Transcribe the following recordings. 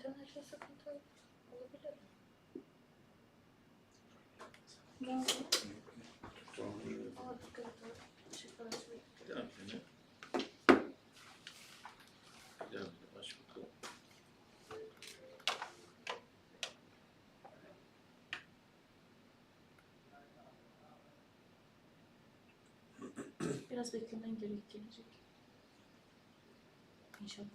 İnternette sıkıntı olabilir. Bakalım. Biraz beklemen gerekecek. İnşallah.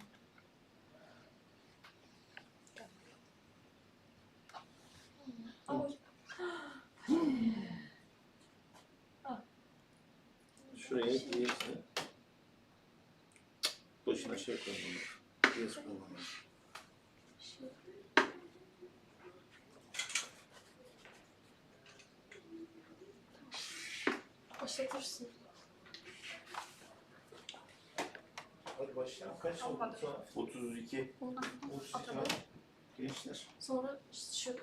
Ay. Şuraya diyesin. Boşuna şey koymamak. Diyez koymamak. Başlatırsın. Hadi başlayalım. Kaç oldu? Olmadı. 32. Ondan 32 atalım. var. Gençler. Sonra şu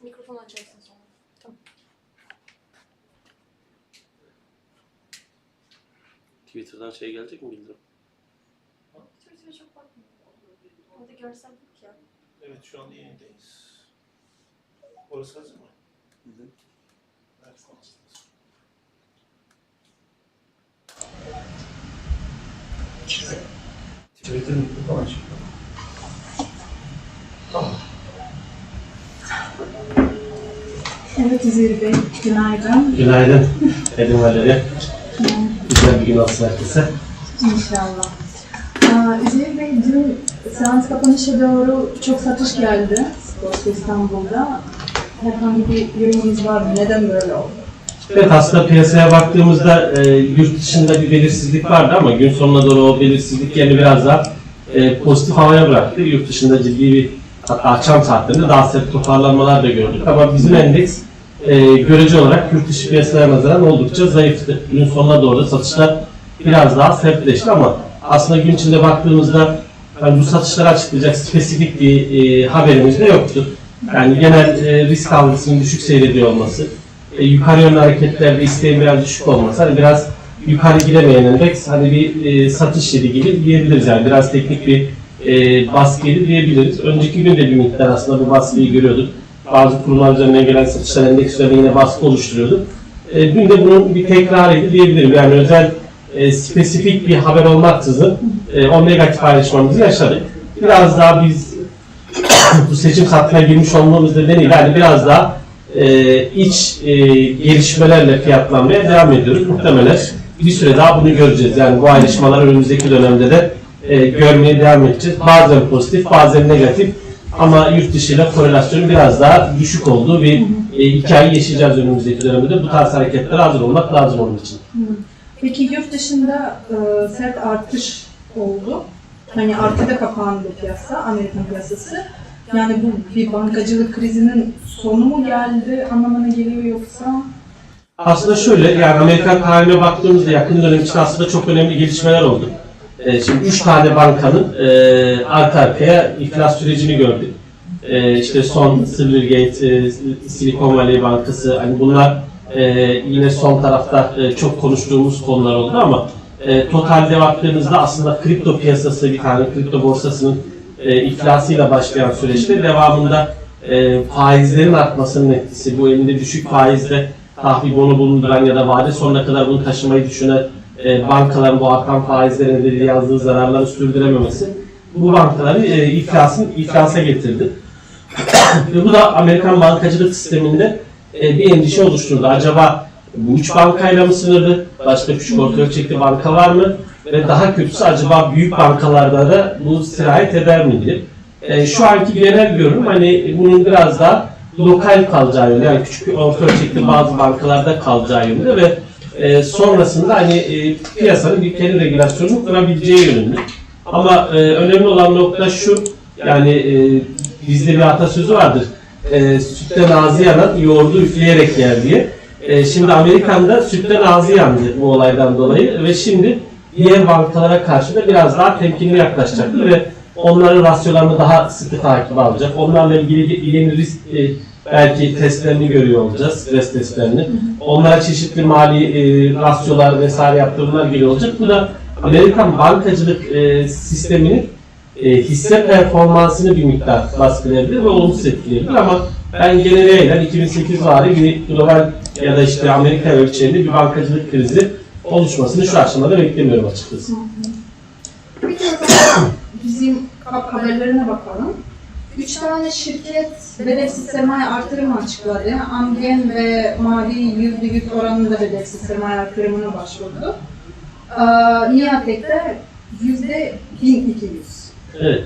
mikrofonu açarsın sonra. Tamam. Twitter'dan şey gelecek mi bildirim? Twitter'a çok bakmıyorum. Orada görsellik ya. Evet şu anda yayındayız. Orası hazır mı? Hı hı. Evet, konuştunuz. Twitter'ın mikrofonu açık. Tamam. Evet Üzeyir Bey, günaydın. Günaydın. Edim Valeri. Güzel bir gün olsun herkese. İnşallah. Aa, Üzeyir Bey, dün seans kapanışa doğru çok satış geldi Borsa İstanbul'da. Herhangi bir yorumumuz var mı? Neden böyle oldu? Evet aslında piyasaya baktığımızda e, yurt dışında bir belirsizlik vardı ama gün sonuna doğru o belirsizlik yerini biraz daha e, pozitif havaya bıraktı. Yurt dışında ciddi bir hatta akşam saatlerinde daha sert toparlanmalar da gördük ama bizim endeks e, görece olarak yurt dışı piyasalara nazaran oldukça zayıftı. Gün sonuna doğru satışlar biraz daha sertleşti ama aslında gün içinde baktığımızda hani bu satışları açıklayacak spesifik bir e, haberimiz de yoktu. Yani genel e, risk algısının düşük seyrediyor olması, e, yukarı yönlü hareketlerde isteğin biraz düşük olması, hani biraz yukarı gidemeyen endeks hani bir e, satış yeri gibi diyebiliriz yani biraz teknik bir e, baskı yeri diyebiliriz. Önceki gün de bir miktar aslında bu baskıyı görüyorduk. Bazı kurumlar üzerinden gelen satışlar endeks üzerine yine baskı oluşturuyordu. E, dün de bunun bir tekrarıydı diyebilirim. Yani özel e, spesifik bir haber olmaksızın e, o negatif ayrışmamızı yaşadık. Biraz daha biz bu seçim saatine girmiş olmamız nedeniyle yani biraz daha e, iç e, gelişmelerle fiyatlanmaya devam ediyoruz. Muhtemelen bir süre daha bunu göreceğiz. Yani bu ayrışmalar önümüzdeki dönemde de e, görmeye devam edeceğiz. Bazen pozitif, bazen negatif ama yurt dışıyla korelasyonun biraz daha düşük olduğu bir e, hikaye yaşayacağız önümüzdeki dönemde de. Bu tarz hareketlere hazır olmak lazım onun için. Peki yurt dışında e, sert artış oldu. Hani artıda kapandı piyasa, Amerikan piyasası. Yani bu bir bankacılık krizinin sonu mu geldi anlamına geliyor yoksa? Aslında şöyle, yani Amerikan tarihine baktığımızda yakın dönem için aslında çok önemli gelişmeler oldu. Ee, şimdi üç tane bankanın e, arka arkaya iflas sürecini gördük. E, işte son Silvergate, e, Silicon Valley Bankası, hani bunlar e, yine son tarafta e, çok konuştuğumuz konular oldu ama e, totalde baktığımızda aslında kripto piyasası bir tane kripto borsasının e, iflasıyla başlayan süreçte devamında e, faizlerin artmasının etkisi, bu elinde düşük faizle tahvil bonu bulunduran ya da vade sonuna kadar bunu taşımayı düşünen e, bankaların bu artan faizlerin nedeniyle yazdığı zararları sürdürememesi bu bankaları e, iflasın iflasa getirdi. Ve bu da Amerikan bankacılık sisteminde e, bir endişe oluşturdu. Acaba bu üç bankayla mı sınırlı? Başka küçük orta ölçekli banka var mı? Ve daha kötüsü acaba büyük bankalarda da bu sirayet eder mi diye. E, şu anki genel görünüm hani bunun biraz daha lokal kalacağı yönde. Yani küçük orta ölçekli bazı bankalarda kalacağı yönde ve e, sonrasında hani e, piyasanın bir kendi regülasyonunu kurabileceği yönünde. Ama e, önemli olan nokta şu, yani e, bizde bir atasözü vardır. E, sütten ağzı yanan yoğurdu üfleyerek yer diye. E, şimdi Amerika'da sütten ağzı yandı bu olaydan dolayı ve şimdi diğer bankalara karşı da biraz daha temkinli yaklaşacaktır ve onların rasyolarını daha sıkı takip alacak. Onlarla ilgili yeni risk e, belki testlerini görüyor olacağız, stres testlerini. Onlara çeşitli mali e, rasyolar vesaire yaptırımlar geliyor olacak. Bu da Amerikan bankacılık e, sisteminin e, hisse performansını bir miktar baskılayabilir ve olumsuz etkileyebilir ama ben genel 2008 vari bir global ya da işte Amerika ölçeğinde bir bankacılık krizi oluşmasını şu aşamada beklemiyorum açıkçası. Peki o zaman bizim haberlerine bakalım. Üç tane şirket bedelsiz sermaye artırımı açıkladı. Amgen ve Mavi yüzde yüz oranında bedelsiz sermaye artırımına başvurdu. Ee, Nihatek de yüzde 1200. Evet.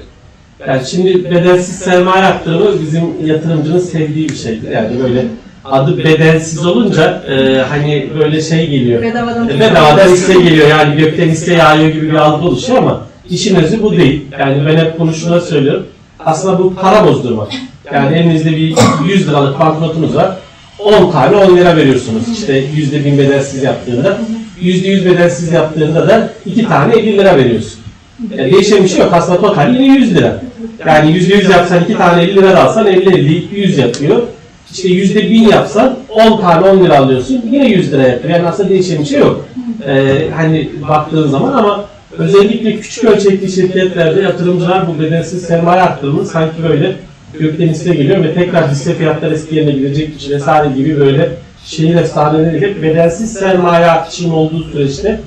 Yani şimdi bedelsiz sermaye arttırımı bizim yatırımcının sevdiği bir şeydir. Yani böyle adı bedelsiz olunca e, hani böyle şey geliyor. Bedavadan E, Bedavadan hisse geliyor yani gökten hisse yağıyor gibi bir algı oluşuyor ama işin özü bu değil. Yani ben hep bunu şuna söylüyorum. Aslında bu para bozdurmak. Yani elinizde bir 100 liralık banknotunuz var. 10 tane 10 lira veriyorsunuz. İşte yüzde bin bedelsiz yaptığında. Yüzde yüz bedelsiz yaptığında da 2 tane 50 lira veriyorsun. Yani değişen bir şey yok. Aslında total yine 100 lira. Yani yüzde yüz yapsan 2 tane 50 lira alsan 50 50 100 yapıyor. İşte yüzde bin yapsan 10 tane 10 lira alıyorsun. Yine 100 lira yapıyor. Yani aslında değişen bir şey yok. Ee, hani baktığın zaman ama özellikle küçük ölçekli şirketlerde yatırımcılar bu bedelsiz sermaye arttırımını sanki böyle gökten hisse geliyor ve tekrar hisse fiyatları eski yerine girecekmiş vesaire gibi böyle şehir efsaneleri hep bedelsiz sermaye artışının olduğu süreçte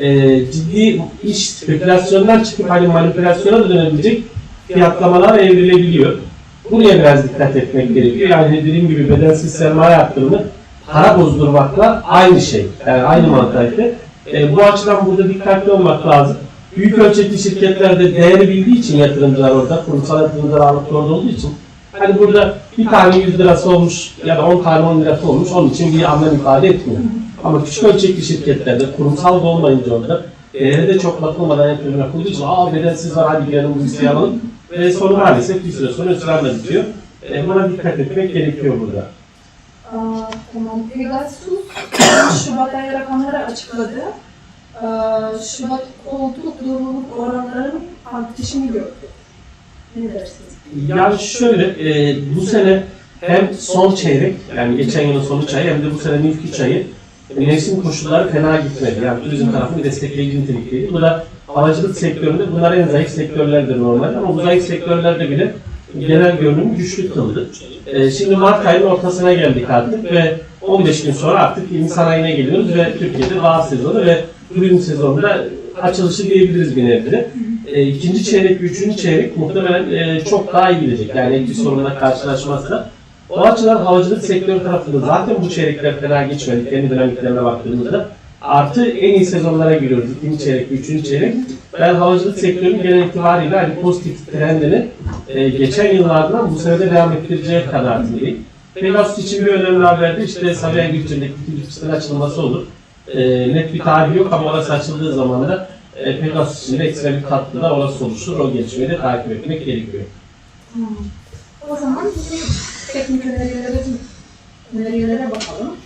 e, ciddi iş spekülasyondan çıkıp hani manipülasyona dönebilecek fiyatlamalar evrilebiliyor. Buraya biraz dikkat etmek gerekiyor. Yani dediğim gibi bedelsiz sermaye arttırımı para bozdurmakla aynı şey. Yani aynı mantıkta. E, bu açıdan burada dikkatli olmak lazım. Büyük ölçekli şirketlerde değeri bildiği için yatırımcılar orada, kurumsal yatırımcılar ağırlıklı olduğu için hani burada bir tane 100 lirası olmuş ya da 10 tane 10 lirası olmuş onun için bir anlam ifade etmiyor. Ama küçük ölçekli şirketlerde kurumsal da olmayınca orada değeri de çok bakılmadan yatırım yapıldığı için aa bedelsiz var hadi gidelim bu alalım ve sonu maalesef bir süre sonra ısrarla bitiyor. E, buna dikkat etmek gerekiyor burada. Tamam. Pegasus Şubat ayı rakamları açıkladı. Şubat koltuk doğruluk oranlarının artışını gördü. Ne dersiniz? Yani şöyle, e, bu sene hem son çeyrek, yani geçen yılın son üç hem de bu senenin ilk üç ayı mevsim koşulları fena gitmedi. Yani turizm tarafını destekleyici nitelikteydi. Bu da havacılık sektöründe bunlar en zayıf sektörlerdir normalde ama bu zayıf sektörlerde bile genel görünümü güçlü kıldı. E, şimdi Mart ayının ortasına geldik artık ve 15 gün sonra artık insan ayına geliyoruz ve Türkiye'de bağ sezonu ve turizm sezonunda açılışı diyebiliriz bir nevi. E, ikinci çeyrek, üçüncü çeyrek muhtemelen e, çok daha iyi gidecek. Yani ek bir sorunla karşılaşmazsa. O açıdan havacılık sektörü tarafında zaten bu çeyrekler fena geçmedi. Kendi dinamiklerine baktığımızda. Artı en iyi sezonlara giriyoruz. İkinci çeyrek, üçüncü çeyrek. Ben havacılık sektörünün genel itibariyle hani pozitif trendini e, geçen yıllardan bu sene de devam ettireceği kanaatindeyim. Pegasus için bir önemli haber de işte Sabiha Gökçen'deki ikinci pistin açılması olur. E, net bir tarih yok ama orası açıldığı zaman da e, Pegasus için de ekstra bir katkı da orası oluşur. O gelişmeyi de takip etmek gerekiyor. O zaman bizim teknik önerilere, önerilere bakalım.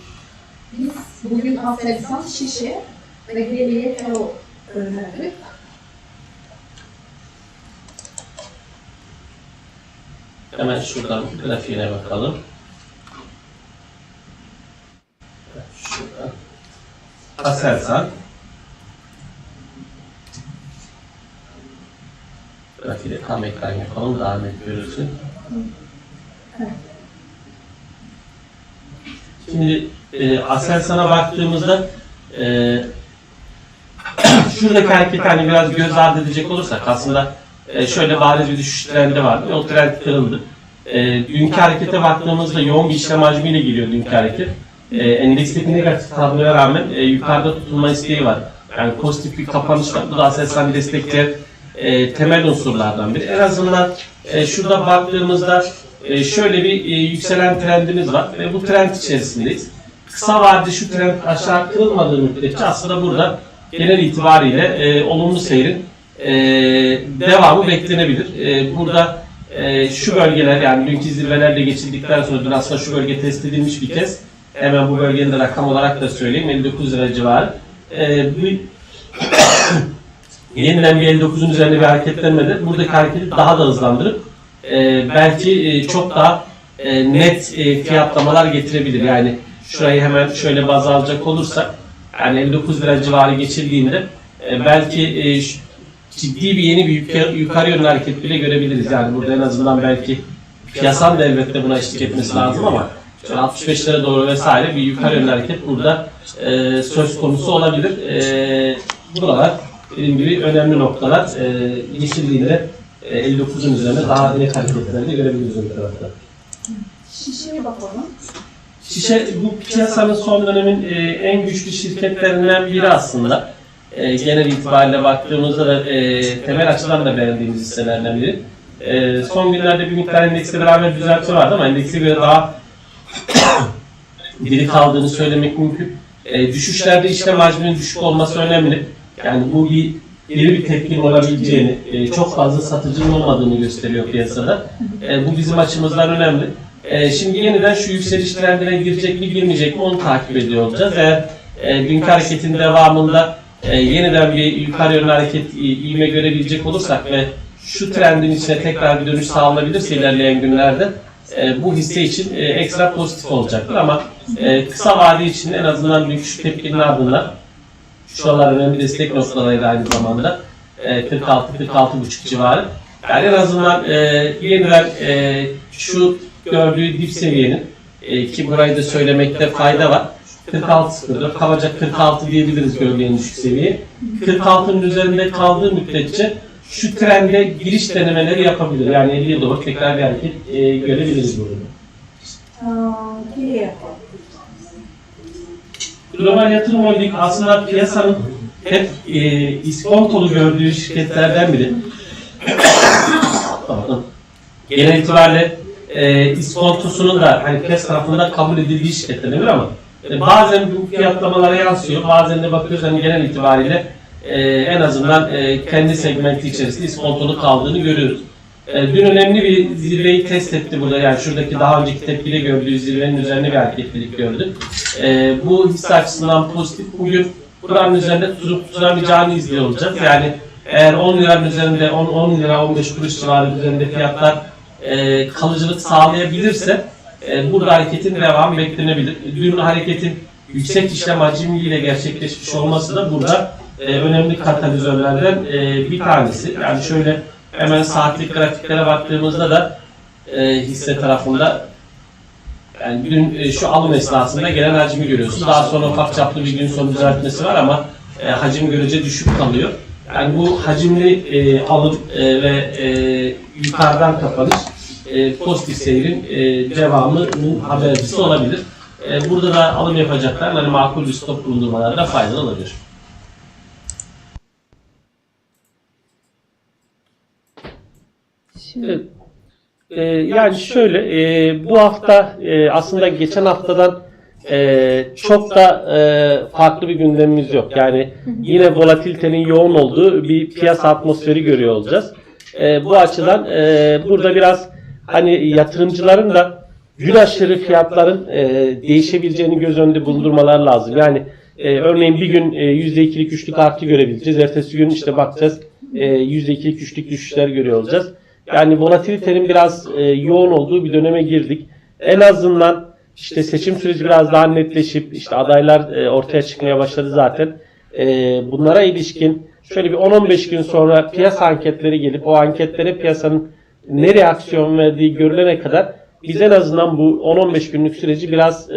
Biz bugün Aselsan Şişe ve Geriye Teo önerdik. Hemen şuradan grafiğine bakalım. Şuradan. Aselsan. Grafiği de tam ekran yapalım daha net görürsün. Şimdi e, Aselsan'a baktığımızda e, şuradaki hareketi hani biraz göz ardı edecek olursak aslında e, şöyle bariz bir düşüş trendi vardı. O trend kırıldı. E, dünkü harekete baktığımızda yoğun bir işlem hacmiyle geliyor dünkü hareket. E, endeksteki negatif tabloya rağmen e, yukarıda tutulma isteği var. Yani pozitif bir kapanış var. Bu da Aselsan'ı destekleyen e, temel unsurlardan biri. En azından e, şurada baktığımızda e, şöyle bir e, yükselen trendimiz var ve bu trend içerisindeyiz. Kısa vadede şu trend aşağı kırılmadığı müddetçe aslında burada genel itibariyle e, olumlu seyrin e, devamı beklenebilir. E, burada e, şu bölgeler yani dünkü zirvelerle geçildikten sonra dün aslında şu bölge test edilmiş bir kez. Hemen bu bölgenin de rakam olarak da söyleyeyim 59 lira civarı. E, bu yeniden bir 59'un üzerinde bir hareketlenmede buradaki hareketi daha da hızlandırıp e, belki e, çok daha e, net e, fiyatlamalar getirebilir. Yani şurayı hemen şöyle baz alacak olursak yani 59 lira civarı geçildiğinde e, belki e, ciddi bir yeni bir yukarı, yukarı yönlü hareket bile görebiliriz. Yani burada en azından belki piyasanın da elbette buna eşlik etmesi lazım ama şöyle 65'lere doğru vesaire bir yukarı yönlü hareket burada e, söz konusu olabilir. E, buralar dediğim gibi önemli noktalar. E, yeşilliğinde e, 59'un üzerine daha net hareketleri de görebiliriz ön tarafta. Şişeye bakalım. Şişe bu piyasanın son dönemin e, en güçlü şirketlerinden biri aslında. E, genel itibariyle baktığımızda da e, temel açıdan da beğendiğimiz hisselerden biri. E, son günlerde bir miktar endeksle beraber düzeltme vardı ama endekse göre daha diri kaldığını söylemek mümkün. E, düşüşlerde işlem hacminin düşük olması önemli. Yani bu bir geri bir tepkin olabileceğini, e, çok fazla satıcının olmadığını gösteriyor piyasada. E, bu bizim açımızdan önemli. E, şimdi yeniden şu yükseliş trendine girecek mi girmeyecek mi onu takip ediyor olacağız. Eğer e, dünkü hareketin devamında yeniden bir yukarı yönlü hareket i- ivme görebilecek olursak ve şu trendin içine tekrar bir dönüş sağlanabilirse ilerleyen günlerde bu hisse için ekstra pozitif olacaktır ama kısa vade için en azından dünkü şu tepkinin ardından şuralar önemli destek noktalarıydı aynı zamanda. E, 46-46,5 civarı. Yani en azından e, yeniden e, şu gördüğü dip seviyenin e, ki burayı da söylemekte fayda var. 46.04 kabaca 46 diyebiliriz gölgenin düşük seviye. 46'nın üzerinde kaldığı müddetçe şu trende giriş denemeleri yapabilir. Yani 50'ye doğru tekrar bir hareket e, görebiliriz burada. Aa, yapalım. Global Yatırım Holding aslında piyasanın hep e, iskontolu gördüğü şirketlerden biri. Genel itibariyle e, iskontosunun da hani piyasa tarafında kabul edildiği şirketlerden biri ama e, bazen bu fiyatlamalara yansıyor. Bazen de bakıyoruz hani genel itibariyle e, en azından e, kendi segmenti içerisinde iskontolu kaldığını görüyoruz. E, dün önemli bir zirveyi test etti burada. Yani şuradaki daha önceki tepkide gördüğü zirvenin üzerine bir hareketlilik gördü. E, bu hisse açısından pozitif. Bugün buranın üzerinde tutup tutamayacağını izliyor olacağız. Yani eğer 10 liranın üzerinde 10, 10 lira 15 kuruş civarı üzerinde fiyatlar e, kalıcılık sağlayabilirse e, burada hareketin devamı beklenebilir. Dün hareketin yüksek işlem hacmiyle gerçekleşmiş olması da burada e, önemli katalizörlerden bir tanesi. Yani şöyle hemen saatlik grafiklere baktığımızda da e, hisse tarafında yani dün e, şu alım esnasında gelen hacmi görüyorsunuz. Daha sonra ufak çaplı bir gün sonu düzeltmesi var ama e, hacim görece düşük kalıyor. Yani bu hacimli e, alım e, ve e, yukarıdan kapanış e, pozitif seyrin e, devamının habercisi olabilir. E, burada da alım yapacaklar hani makul bir stop bulundurmalarda faydalı olabilir. Evet. Ee, yani şöyle, e, bu hafta e, aslında geçen haftadan e, çok da e, farklı bir gündemimiz yok. Yani yine volatilitenin yoğun olduğu bir piyasa atmosferi görüyor olacağız. E, bu açıdan e, burada biraz hani yatırımcıların da gün aşırı fiyatların e, değişebileceğini göz önünde bulundurmalar lazım. Yani e, örneğin bir gün e, %2'lik, 3'lük artı görebileceğiz. Ertesi gün işte bakacağız e, %2'lik, 3'lük düşüşler görüyor olacağız. Yani volatilitenin biraz e, yoğun olduğu bir döneme girdik. En azından işte seçim süreci biraz daha netleşip işte adaylar e, ortaya çıkmaya başladı zaten. E, bunlara ilişkin şöyle bir 10-15 gün sonra piyasa anketleri gelip o anketlere piyasanın ne reaksiyon verdiği görülene kadar biz en azından bu 10-15 günlük süreci biraz e,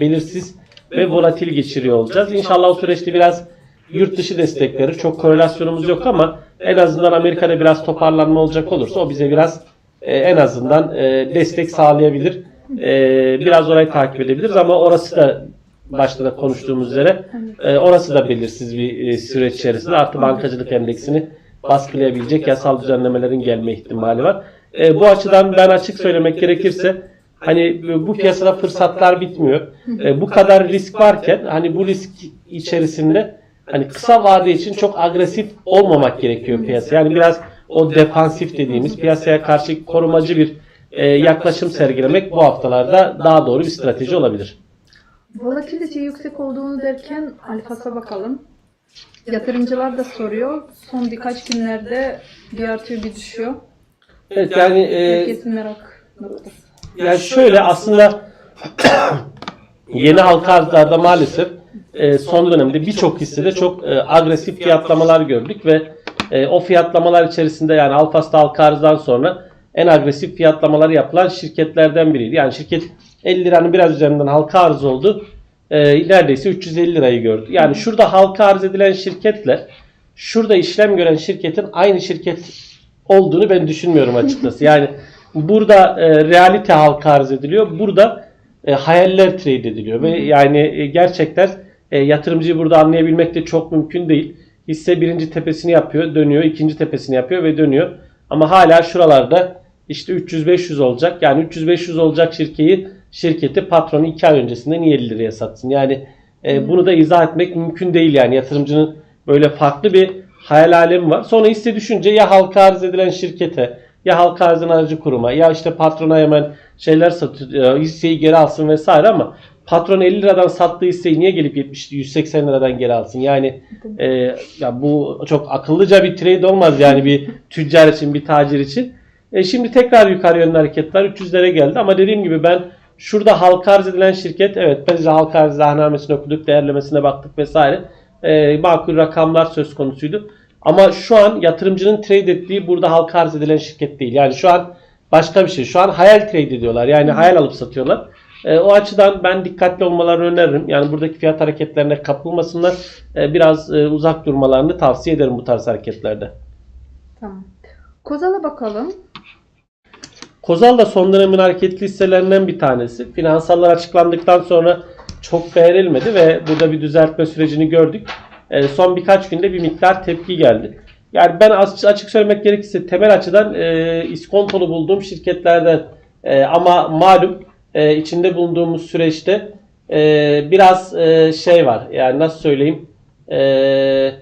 belirsiz ve volatil geçiriyor olacağız. İnşallah o süreçte biraz yurt dışı destekleri çok korelasyonumuz yok ama en azından Amerika'da biraz toparlanma olacak olursa o bize biraz e, en azından e, destek sağlayabilir. E, biraz orayı takip edebiliriz ama orası da başta da konuştuğumuz üzere e, orası da belirsiz bir e, süreç içerisinde artı bankacılık endeksini baskılayabilecek yasal düzenlemelerin gelme ihtimali var. E, bu açıdan ben açık söylemek gerekirse hani bu piyasada fırsatlar bitmiyor. E, bu kadar risk varken hani bu risk içerisinde hani kısa vade için çok agresif olmamak gerekiyor piyasa. Yani biraz o defansif dediğimiz piyasaya karşı korumacı bir e, yaklaşım sergilemek bu haftalarda daha doğru bir strateji olabilir. Volatility yüksek olduğunu derken alfasa bakalım. Yatırımcılar da soruyor. Son birkaç günlerde bir artıyor bir düşüyor. Evet yani e, merak noktası. Yani şöyle aslında yeni halka arzlarda maalesef e, son dönemde birçok hissede çok e, agresif fiyatlamalar gördük ve e, o fiyatlamalar içerisinde yani Alfas'ta halka arzdan sonra en agresif fiyatlamaları yapılan şirketlerden biriydi. Yani şirket 50 liranın biraz üzerinden halka arz oldu. E, neredeyse 350 lirayı gördü. Yani şurada halka arz edilen şirketler şurada işlem gören şirketin aynı şirket olduğunu ben düşünmüyorum açıkçası. Yani burada e, realite halka arz ediliyor. Burada e, hayaller trade ediliyor ve yani e, gerçekten e, yatırımcıyı burada anlayabilmek de çok mümkün değil. Hisse birinci tepesini yapıyor, dönüyor, ikinci tepesini yapıyor ve dönüyor. Ama hala şuralarda işte 300-500 olacak. Yani 300-500 olacak şirketi, şirketi patronu 2 ay öncesinde niye 50 liraya satsın? Yani e, bunu da izah etmek mümkün değil yani yatırımcının böyle farklı bir hayal alemi var. Sonra hisse düşünce ya halka arz edilen şirkete ya halka arzın aracı kuruma ya işte patrona hemen şeyler satıyor hisseyi geri alsın vesaire ama patron 50 liradan sattığı hisseyi niye gelip 70 180 liradan geri alsın? Yani e, ya bu çok akıllıca bir trade olmaz yani bir tüccar için bir tacir için. E, şimdi tekrar yukarı yönlü hareketler 300'lere geldi ama dediğim gibi ben şurada halka arz edilen şirket evet biz halka arz zahnamesini okuduk değerlemesine baktık vesaire e, makul rakamlar söz konusuydu. Ama şu an yatırımcının trade ettiği burada halka arz edilen şirket değil. Yani şu an başka bir şey. Şu an hayal trade ediyorlar. Yani hayal alıp satıyorlar. E, o açıdan ben dikkatli olmalarını öneririm. Yani buradaki fiyat hareketlerine kapılmasınlar. E, biraz e, uzak durmalarını tavsiye ederim bu tarz hareketlerde. Tamam. Kozal'a bakalım. Kozal da son dönemin hareketli hisselerinden bir tanesi. Finansallar açıklandıktan sonra çok beğenilmedi ve burada bir düzeltme sürecini gördük. E, son birkaç günde bir miktar tepki geldi. Yani ben açık söylemek gerekirse temel açıdan e, iskontolu bulduğum şirketlerden e, ama malum e, içinde bulunduğumuz süreçte e, biraz e, şey var. Yani nasıl söyleyeyim? E,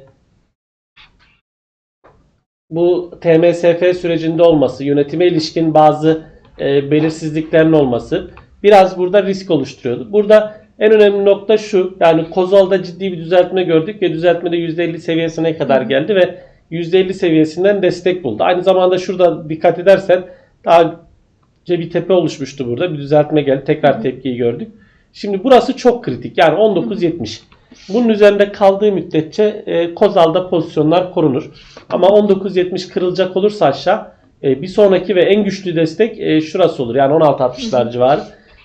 bu TMSF sürecinde olması, yönetime ilişkin bazı e, belirsizliklerin olması biraz burada risk oluşturuyordu. Burada en önemli nokta şu. Yani Kozol'da ciddi bir düzeltme gördük ve düzeltme de %50 seviyesine kadar geldi ve %50 seviyesinden destek buldu. Aynı zamanda şurada dikkat edersen daha bir tepe oluşmuştu burada. Bir düzeltme geldi. Tekrar tepkiyi gördük. Şimdi burası çok kritik. Yani 19.70. Bunun üzerinde kaldığı müddetçe e, Kozal'da pozisyonlar korunur. Ama 19.70 kırılacak olursa aşağı e, bir sonraki ve en güçlü destek e, şurası olur. Yani 16.60'lar civarı.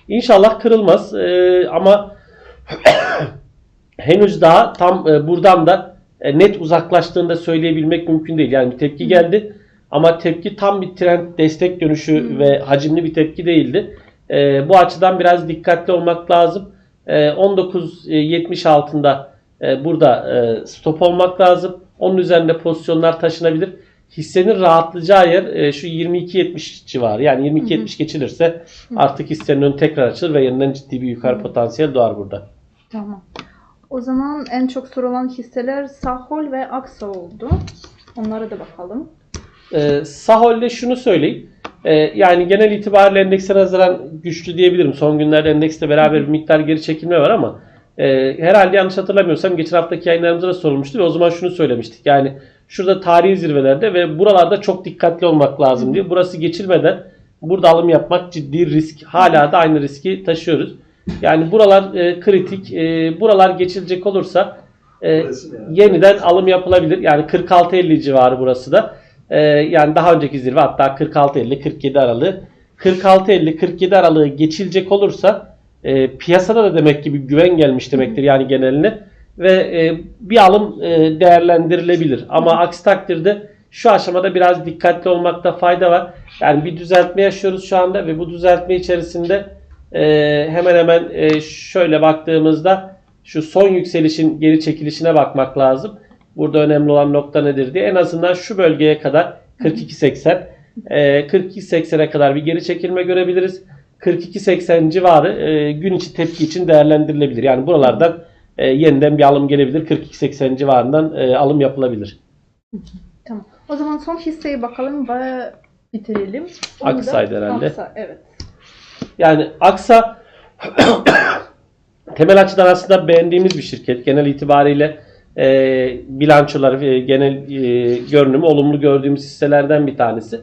İnşallah kırılmaz. E, ama henüz daha tam e, buradan da e, net uzaklaştığını da söyleyebilmek mümkün değil. Yani bir tepki geldi ama tepki tam bir trend destek dönüşü ve hacimli bir tepki değildi. E, bu açıdan biraz dikkatli olmak lazım. E, 19.70 altında e, burada e, stop olmak lazım. Onun üzerinde pozisyonlar taşınabilir. Hissenin rahatlayacağı yer e, şu 22.70 civarı. Yani 22.70 geçilirse artık hissenin önü tekrar açılır ve yeniden ciddi bir yukarı potansiyel doğar burada. Tamam. O zaman en çok sorulan hisseler Sahol ve Aksa oldu. Onlara da bakalım. E, Sahol'de şunu söyleyeyim. E, yani genel itibariyle endekse nazaran güçlü diyebilirim. Son günlerde endekste beraber bir miktar geri çekilme var ama e, herhalde yanlış hatırlamıyorsam geçen haftaki yayınlarımızda da sorulmuştu ve o zaman şunu söylemiştik. Yani şurada tarihi zirvelerde ve buralarda çok dikkatli olmak lazım diye. Burası geçilmeden burada alım yapmak ciddi risk. Hala da aynı riski taşıyoruz. Yani buralar e, kritik. E, buralar geçilecek olursa e, yeniden alım yapılabilir. Yani 46-50 civarı burası da. E, yani daha önceki zirve hatta 46-50-47 aralığı. 46-50-47 aralığı geçilecek olursa e, piyasada da demek ki bir güven gelmiş demektir yani geneline ve e, bir alım e, değerlendirilebilir. Ama aksi takdirde şu aşamada biraz dikkatli olmakta fayda var. Yani bir düzeltme yaşıyoruz şu anda ve bu düzeltme içerisinde e, hemen hemen e, şöyle baktığımızda şu son yükselişin geri çekilişine bakmak lazım. Burada önemli olan nokta nedir diye. En azından şu bölgeye kadar 42.80 e, 42.80'e kadar bir geri çekilme görebiliriz. 42.80 civarı e, gün içi tepki için değerlendirilebilir. Yani buralardan e, yeniden bir alım gelebilir. 42.80 civarından e, alım yapılabilir. Tamam. O zaman son hisseye bakalım ve bitirelim. Onu Aksa'ydı herhalde. Aksa, evet. Yani Aksa temel açıdan aslında beğendiğimiz bir şirket. Genel itibariyle e, bilançoları ve genel e, görünümü olumlu gördüğümüz hisselerden bir tanesi.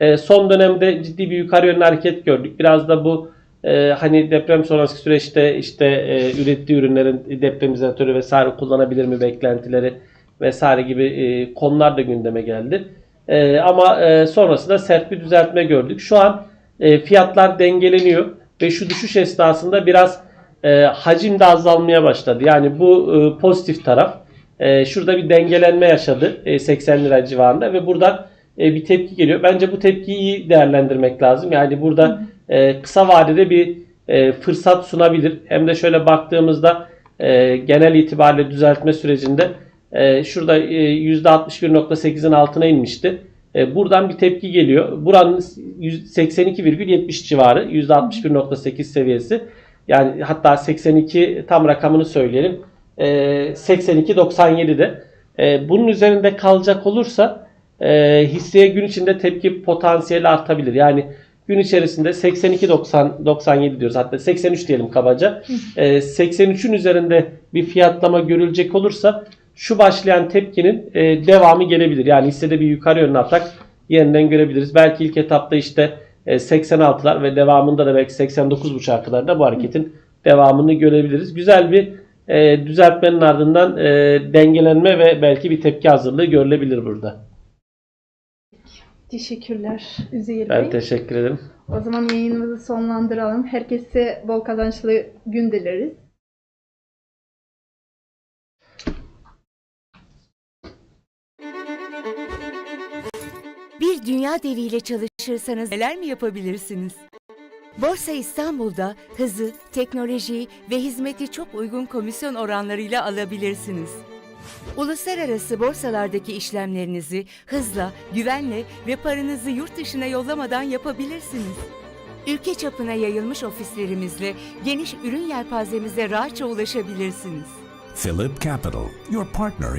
E, son dönemde ciddi bir yukarı yönlü hareket gördük. Biraz da bu e, hani deprem sonrası süreçte işte e, ürettiği ürünlerin deprem izolatörü vesaire kullanabilir mi beklentileri vesaire gibi e, konular da gündeme geldi. E, ama e, sonrasında sert bir düzeltme gördük. Şu an e, fiyatlar dengeleniyor ve şu düşüş esnasında biraz e, hacim de azalmaya başladı. Yani bu e, pozitif taraf. E, şurada bir dengelenme yaşadı e, 80 lira civarında ve buradan e, bir tepki geliyor. Bence bu tepkiyi iyi değerlendirmek lazım. Yani burada e, kısa vadede bir e, fırsat sunabilir. Hem de şöyle baktığımızda e, genel itibariyle düzeltme sürecinde e, şurada e, %61.8'in altına inmişti. E, buradan bir tepki geliyor. Buranın 82,70 civarı %61.8 seviyesi. Yani hatta 82 tam rakamını söyleyelim. E, 82.97'de. E, bunun üzerinde kalacak olursa e, hisseye gün içinde tepki potansiyeli artabilir. Yani gün içerisinde 82.90 97 diyoruz. Hatta 83 diyelim kabaca. E, 83'ün üzerinde bir fiyatlama görülecek olursa şu başlayan tepkinin e, devamı gelebilir. Yani hissede bir yukarı yönlü atak yeniden görebiliriz. Belki ilk etapta işte e, 86'lar ve devamında da belki 89.5'a kadar da bu hareketin devamını görebiliriz. Güzel bir e, düzeltmenin ardından e, dengelenme ve belki bir tepki hazırlığı görülebilir burada. Teşekkürler Üzeyir Ben Bey. teşekkür ederim. O zaman yayınımızı sonlandıralım. Herkese bol kazançlı gün dileriz. Bir dünya deviyle çalışırsanız neler mi yapabilirsiniz? Borsa İstanbul'da hızı, teknolojiyi ve hizmeti çok uygun komisyon oranlarıyla alabilirsiniz. Uluslararası borsalardaki işlemlerinizi hızla, güvenle ve paranızı yurt dışına yollamadan yapabilirsiniz. Ülke çapına yayılmış ofislerimizle geniş ürün yelpazemize rahatça ulaşabilirsiniz. Philip Capital, your partner